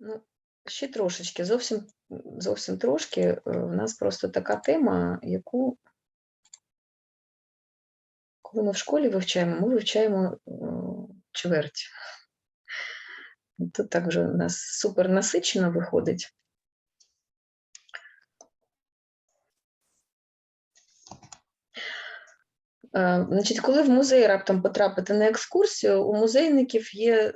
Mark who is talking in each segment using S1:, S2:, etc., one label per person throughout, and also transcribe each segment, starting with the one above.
S1: Ну, ще трошечки, зовсім, зовсім трошки. Е, У нас просто така тема, яку, коли ми в школі вивчаємо, ми вивчаємо е, чверть. Тут так вже у нас супер насичено виходить. Е, Значить, коли в музей раптом потрапити на екскурсію, у музейників є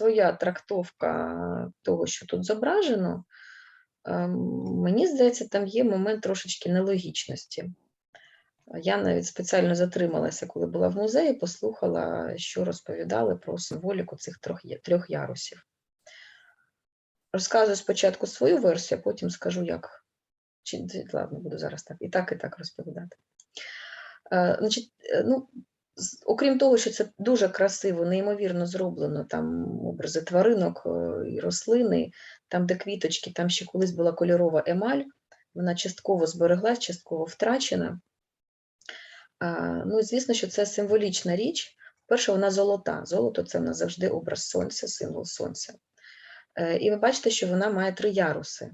S1: своя трактовка того, що тут зображено. Мені здається, там є момент трошечки нелогічності. Я навіть спеціально затрималася, коли була в музеї, послухала, що розповідали про символіку цих трьох, трьох ярусів. Розказую спочатку свою версію, а потім скажу, як. Чи, ладно, буду зараз так і так, і так розповідати. Значить, е, ну, окрім того, що це дуже красиво, неймовірно зроблено, там образи тваринок е, і рослини, там, де квіточки, там ще колись була кольорова емаль, вона частково збереглась, частково втрачена. Ну, і звісно, що це символічна річ. Перше, вона золота. Золото це в завжди образ сонця, символ сонця. Е, І ви бачите, що вона має три яруси.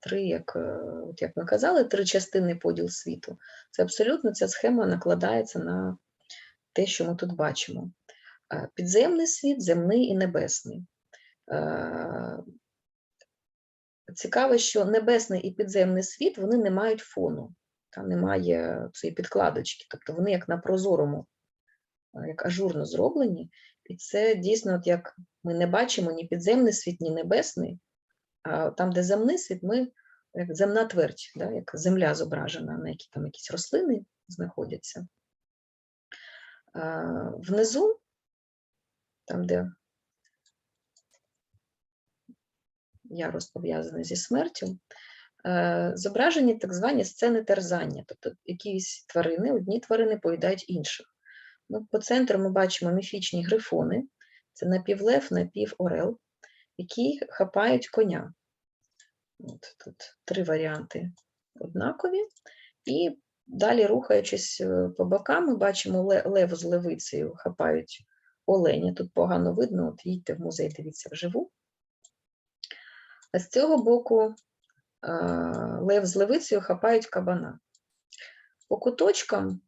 S1: Три, як, е, от як ми казали, три частини поділ світу. Це абсолютно ця схема накладається на те, що ми тут бачимо. Е, Підземний світ, земний і небесний. Е, Цікаво, що небесний і підземний світ вони не мають фону, там немає цієї підкладочки, тобто вони як на прозорому, як ажурно зроблені. І це дійсно, от як ми не бачимо ні підземний світ, ні небесний, там, де земний світ, ми як земна твердь, да, як земля зображена, на якій там якісь рослини знаходяться. Внизу, там, де ярус пов'язаний зі смертю, е, зображені так звані сцени терзання, тобто якісь тварини, одні тварини поїдають інших. Ну, по центру ми бачимо міфічні грифони, це напівлев, напіворел, які хапають коня. От тут три варіанти однакові. І далі, рухаючись е, по бокам, ми бачимо ле- лев з левицею хапають оленя. Тут погано видно, от їдьте в музей, дивіться вживу. А з цього боку е, лев з левицею хапають кабана. По куточкам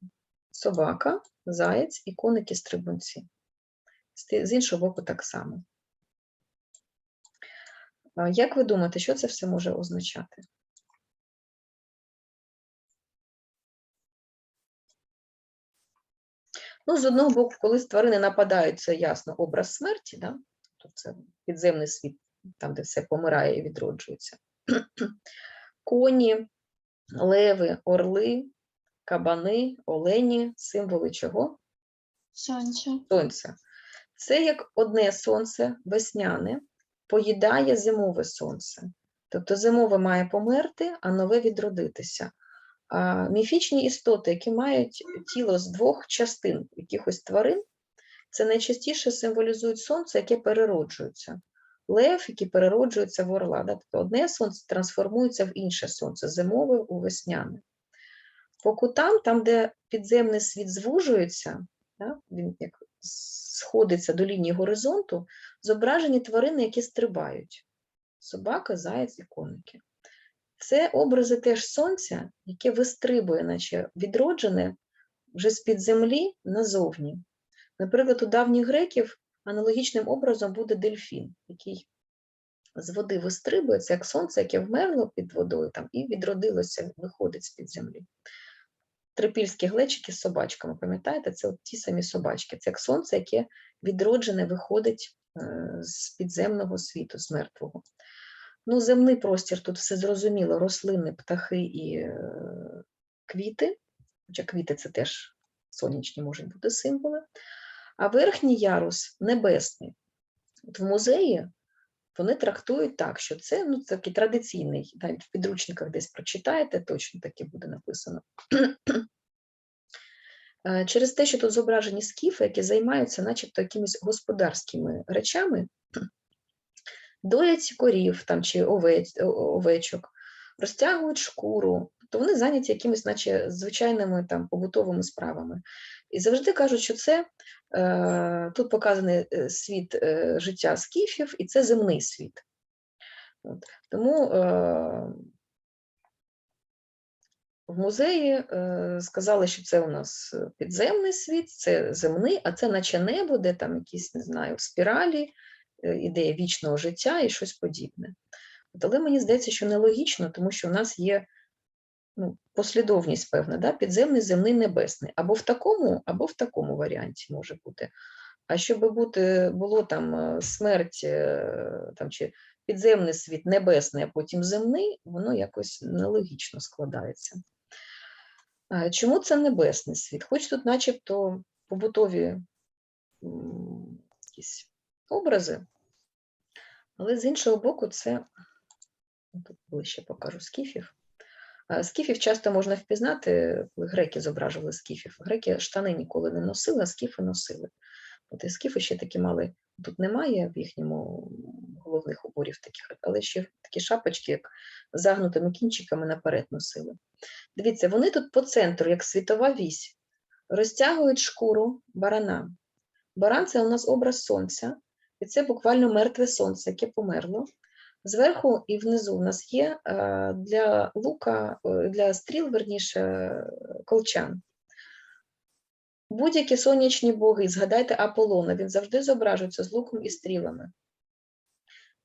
S1: собака, заєць і коники-стрибунці. З іншого боку так само. Як ви думаєте, що це все може означати? Ну, з одного боку, коли тварини нападають, це ясно образ смерті, да? тобто це підземний світ, там, де все помирає і відроджується. Коні, леви, орли, кабани, олені, символи чого?
S2: Сонце.
S1: Сонця. Це як одне сонце весняне поїдає зимове сонце. Тобто зимове має померти, а нове відродитися. А міфічні істоти, які мають тіло з двох частин якихось тварин, це найчастіше символізують сонце, яке перероджується. Лев, який перероджується в орла. Тобто одне сонце трансформується в інше сонце, зимове у весняне. По кутам, там, де підземний світ звужується, він як сходиться до лінії горизонту, зображені тварини, які стрибають: собака, заяць і коники. Це образи теж сонця, яке вистрибує, наче відроджене вже з-під землі назовні. Наприклад, у давніх греків аналогічним образом буде дельфін, який з води вистрибує, це як сонце, яке вмерло під водою там, і відродилося, виходить з-під землі. Трипільські глечики з собачками, пам'ятаєте, це от ті самі собачки. Це як сонце, яке відроджене виходить е, з підземного світу, з мертвого. Ну, земний простір тут все зрозуміло: рослини, птахи і е, квіти. Хоча квіти це теж сонячні можуть бути символи. А верхній ярус небесний. От в музеї вони трактують так, що це ну, такий традиційний, навіть в підручниках десь прочитаєте, точно таке буде написано. Е, Через те, що тут зображені скіфи, які займаються начебто якимись господарськими речами, доять корів там, чи овечок, розтягують шкуру, то вони зайняті якимись, наче звичайними там побутовими справами. І завжди кажуть, що це е, тут показаний е, світ е, життя скіфів, і це земний світ. От. Тому е, в музеї е, сказали, що це у нас е, підземний світ, це земний, а це наче небо, де там якісь, не знаю, спіралі, е, ідея вічного життя і щось подібне. От, але мені здається, що нелогічно, тому що у нас є ну, послідовність певна, да? підземний, земний, небесний. Або в такому, або в такому варіанті може бути. А щоб бути, було там смерть там, чи підземний світ, небесний, а потім земний, воно якось нелогічно складається. Чому це небесний світ? Хоч тут начебто побутові якісь образи, але з іншого боку, це ну, тут ближче покажу скіфів. Скіфів часто можна впізнати, коли греки зображували скіфів. Греки штани ніколи не носили, а скіфи носили. От і скіфи ще такі мали, тут немає в їхньому головних уборів таких, але ще такі шапочки, як загнутими кінчиками наперед носили. Дивіться, вони тут по центру, як світова вісь, розтягують шкуру барана. Баран це у нас образ сонця, і це буквально мертве сонце, яке померло. Зверху і внизу в нас є е, для лука, е, для стріл, верніше, колчан. Будь-які сонячні боги, згадайте Аполлона, він завжди зображується з луком і стрілами.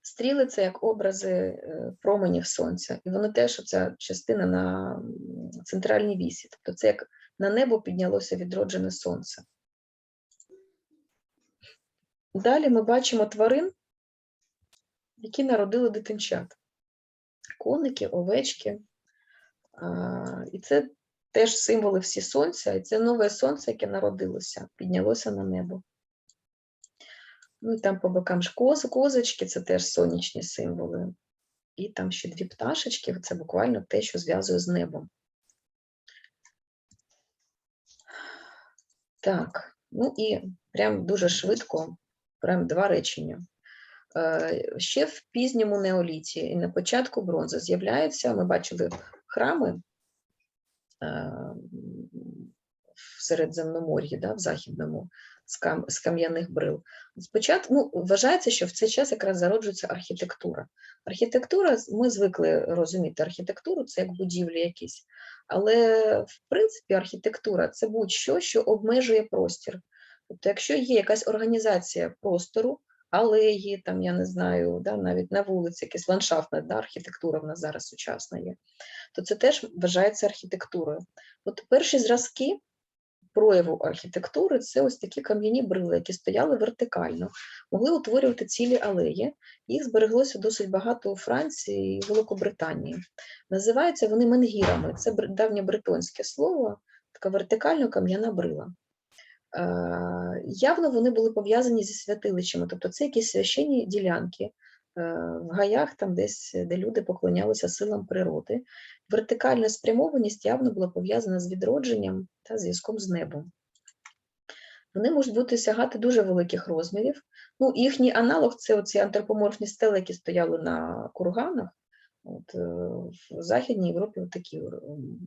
S1: Стріли це як образи е, променів сонця, і воно теж ця частина на центральній вісі. Тобто це як на небо піднялося відроджене сонце. Далі ми бачимо тварин, які народили дитинчат. Коники, овечки. І це теж символи всі сонця, і це нове сонце, яке народилося, піднялося на небо. Ну і там по бокам ж коз, козочки, це теж сонячні символи. І там ще дві пташечки, це буквально те, що зв'язує з небом. Так, ну і прям дуже швидко, прям два речення. Е, Ще в пізньому неоліті і на початку бронзи з'являються, ми бачили храми в Середземномор'ї, да, в Західному, з кам'яних брил. Спочатку ну, вважається, що в цей час якраз зароджується архітектура. Архітектура, ми звикли розуміти архітектуру, це як будівлі якісь. Але в принципі архітектура це будь-що, що обмежує простір. Тобто, якщо є якась організація простору, алеї, там, я не знаю, да, навіть на вулиці, якась ландшафтна да, архітектура в нас зараз сучасна є, то це теж вважається архітектурою. От перші зразки прояву архітектури це ось такі кам'яні брили, які стояли вертикально, могли утворювати цілі алеї. Їх збереглося досить багато у Франції і Великобританії. Називаються вони менгірами. Це давнє бретонське слово, така вертикально кам'яна брила. Е, Явно вони були пов'язані зі святилищами, тобто це якісь священні ділянки е, в гаях, там десь, де люди поклонялися силам природи. Вертикальна спрямованість явно була пов'язана з відродженням та зв'язком з небом. Вони можуть бути сягати дуже великих розмірів. Ну, їхній аналог це оці антропоморфні стели, які стояли на курганах. От, е, в Західній Європі такі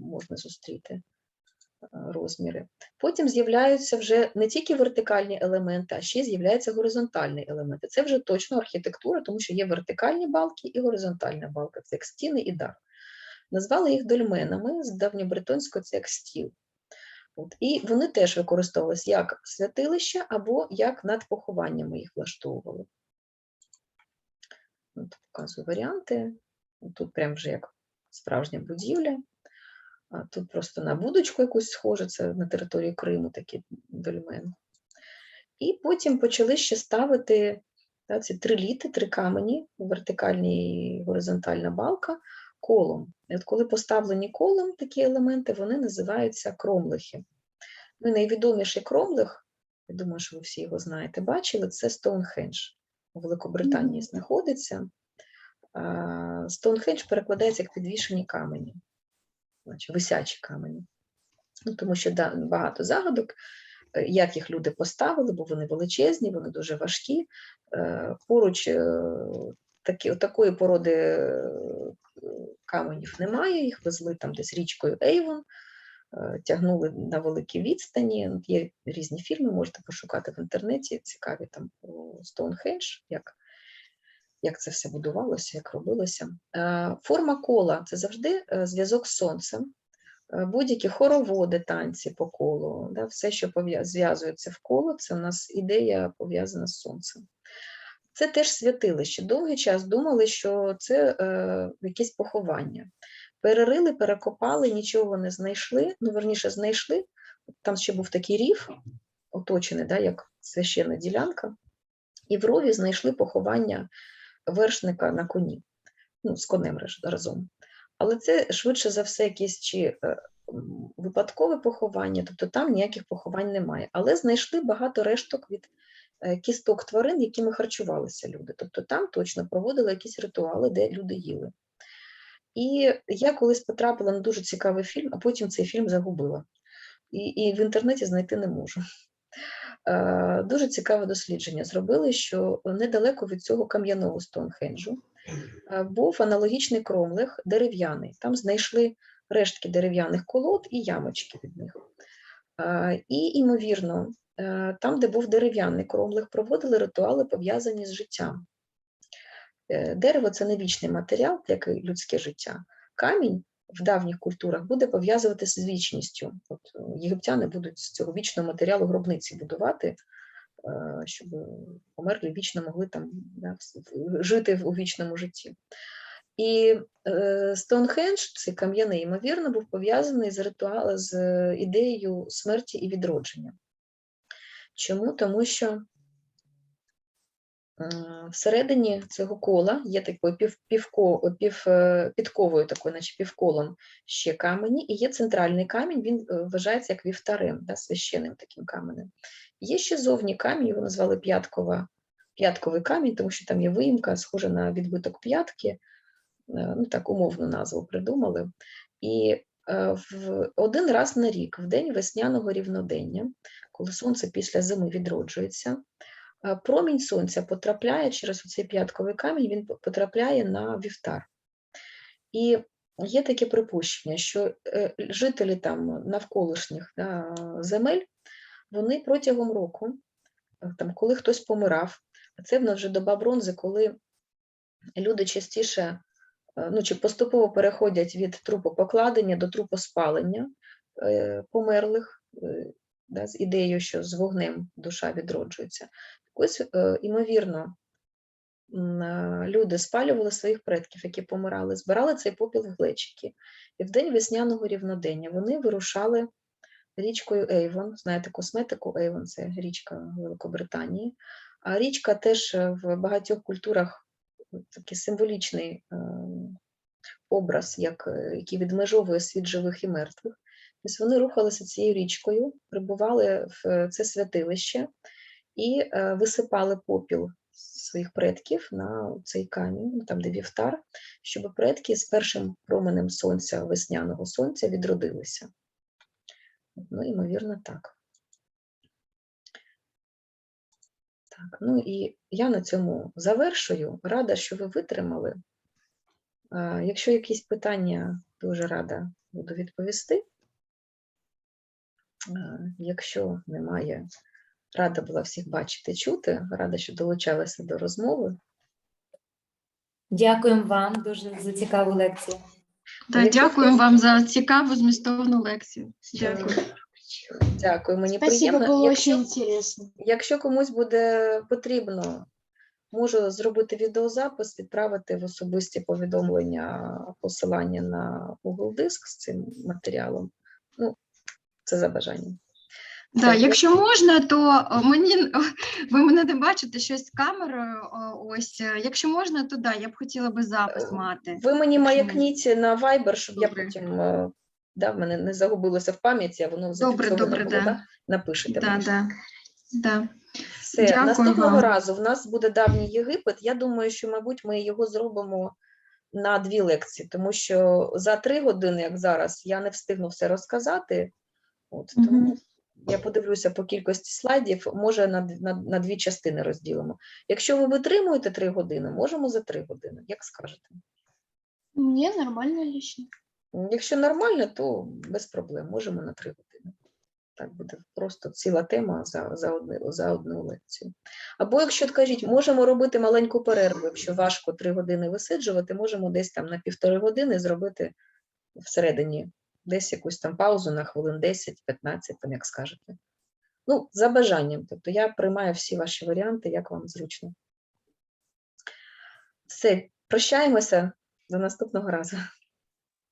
S1: можна зустріти розміри. Потім з'являються вже не тільки вертикальні елементи, а ще з'являються горизонтальні елементи. Це вже точно архітектура, тому що є вертикальні балки і горизонтальна балка, це як стіни і дах. Назвали їх дольменами з давньобретонського це як стіл. От. І вони теж використовувалися як святилища або як над похованнями їх влаштовували. От, показую варіанти. Тут прям вже як справжня будівля. Тут просто на будочку якусь схоже, це на території Криму такий дольмен. І потім почали ще ставити та, ці три літи, три камені, вертикальні і горизонтальна балка, колом. І от коли поставлені колом такі елементи, вони називаються кромлихи. Ну, і найвідоміший кромлих, я думаю, що ви всі його знаєте, бачили, це Стоунхендж. У Великобританії знаходиться. А, Стоунхендж перекладається як підвішені камені, значить висячі камені. Ну, тому що да, багато загадок, е, як їх люди поставили, бо вони величезні, вони дуже важкі. Е, Поруч е, такі, такої породи каменів немає, їх везли там десь річкою Ейвон, тягнули на великій відстані. Є різні фільми, можете пошукати в інтернеті, цікаві там Стоунхендж, як, як це все будувалося, як робилося. Е, Форма кола це завжди е, зв'язок з сонцем. Е, Будь-які хороводи, танці по колу, да, все, що зв'язується в коло, це у нас ідея пов'язана з сонцем. Це теж святилище. Довгий час думали, що це е, якесь поховання. Перерили, перекопали, нічого не знайшли. Ну, верніше, знайшли. Там ще був такий рів, оточений, да, як священна ділянка, і в рові знайшли поховання вершника на коні, ну, з конем разом. Але це швидше за все якесь чи е, випадкове поховання, тобто там ніяких поховань немає. Але знайшли багато решток від е, кісток тварин, якими харчувалися люди. Тобто там точно проводили якісь ритуали, де люди їли. І я колись потрапила на дуже цікавий фільм, а потім цей фільм загубила. І, і в інтернеті знайти не можу. Е, Дуже цікаве дослідження зробили, що недалеко від цього кам'яного Стоунхенджу е, був аналогічний кромлех дерев'яний. Там знайшли рештки дерев'яних колод і ямочки від них. Е, І, ймовірно, там, де був дерев'яний кромлех, проводили ритуали, пов'язані з життям. Дерево це не вічний матеріал, як і людське життя. Камінь в давніх культурах буде пов'язуватися з вічністю. От е, єгиптяни будуть з цього вічного матеріалу гробниці будувати, е, щоб померлі вічно могли там да, жити у вічному житті. І е, Стоунхендж, цей кам'яний, ймовірно, був пов'язаний з ритуалом, з ідеєю смерті і відродження. Чому? Тому що Всередині цього кола є такою пів, півко, пів, е, підковою, такою, наче півколом ще камені, і є центральний камінь, він е, вважається як вівтарем, да, священним таким каменем. Є ще зовні камінь, його назвали п'яткова, п'ятковий камінь, тому що там є виїмка, схожа на відбиток п'ятки, е, ну так умовну назву придумали. І е, в один раз на рік, в день весняного рівнодення, коли сонце після зими відроджується, е, промінь сонця потрапляє через цей п'ятковий камінь, він потрапляє на вівтар. І є таке припущення, що е, жителі там навколишніх да, земель, вони протягом року, е, там, коли хтось помирав, це в нас вже доба бронзи, коли люди частіше е, ну, чи поступово переходять від трупопокладення до трупоспалення е, померлих, е, да, з ідеєю, що з вогнем душа відроджується. Ось, е, імовірно, е, люди спалювали своїх предків, які помирали, збирали цей попіл глечики. І в день весняного рівнодення вони вирушали річкою Ейвон. Знаєте, косметику Ейвон це річка Великобританії. А річка теж е, в багатьох культурах такий символічний е, образ, як, е, який відмежовує світ живих і мертвих. Тобто вони рухалися цією річкою, прибували в е, це святилище і е, висипали попіл своїх предків на цей камінь, там, де вівтар, щоб предки з першим променем сонця, весняного сонця, відродилися. Ну, ймовірно, так. Так, ну і я на цьому завершую. Рада, що ви витримали. Якщо якісь питання, дуже рада буду відповісти. А, Якщо немає, рада була всіх бачити, чути, рада, що долучалася до розмови.
S2: Дякуємо вам дуже за цікаву лекцію.
S1: Якщо
S3: дякуємо вам за цікаву змістовну лекцію. Дякую.
S1: Дякую, мені
S4: Спасибо,
S1: приємно.
S4: было
S1: Якщо-
S4: интересно.
S1: Якщо комусь буде потрібно, можу зробити відеозапис, відправити в особисті повідомлення посилання на Google Диск з цим матеріалом. Ну, це за бажанням.
S3: Да, якщо можна, то мені ви мене не бачите щось з камерою. Ось, е, якщо можна, то да, я б хотіла би запис
S1: Е,
S3: мати.
S1: Ви мені маякніть на Viber, щоб я потім е, да, в мене не загубилося в пам'яті, а воно
S3: Добре, добре,
S1: було,
S3: да.
S1: да? Напишете
S3: Да, да, да.
S1: Все,
S3: Дякую
S1: наступного
S3: вам.
S1: разу в нас буде давній Єгипет. Я думаю, що, мабуть, ми його зробимо на дві лекції, тому що за три години, як зараз, я не встигну все розказати. От,
S3: Мгм.
S1: тому я подивлюся по кількості слайдів, може на, на, на дві частини розділимо. Якщо ви витримуєте три години, можемо за три години, як скажете.
S4: Мне нормально лично.
S1: М, Якщо нормально, то без проблем, можемо на три години. Так буде просто ціла тема за, за, одне, за одну лекцію. Або якщо кажіть, можемо робити маленьку перерву, якщо важко три години висиджувати, можемо десь там на півтори години зробити всередині десь якусь там паузу на хвилин 10-15, там як скажете. Ну, за бажанням. Тобто я приймаю всі ваші варіанти, як вам зручно. Все, прощаємося до наступного разу.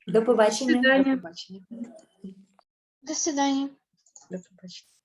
S2: До побачення.
S1: До побачення.
S3: До свидання.
S1: До побачення.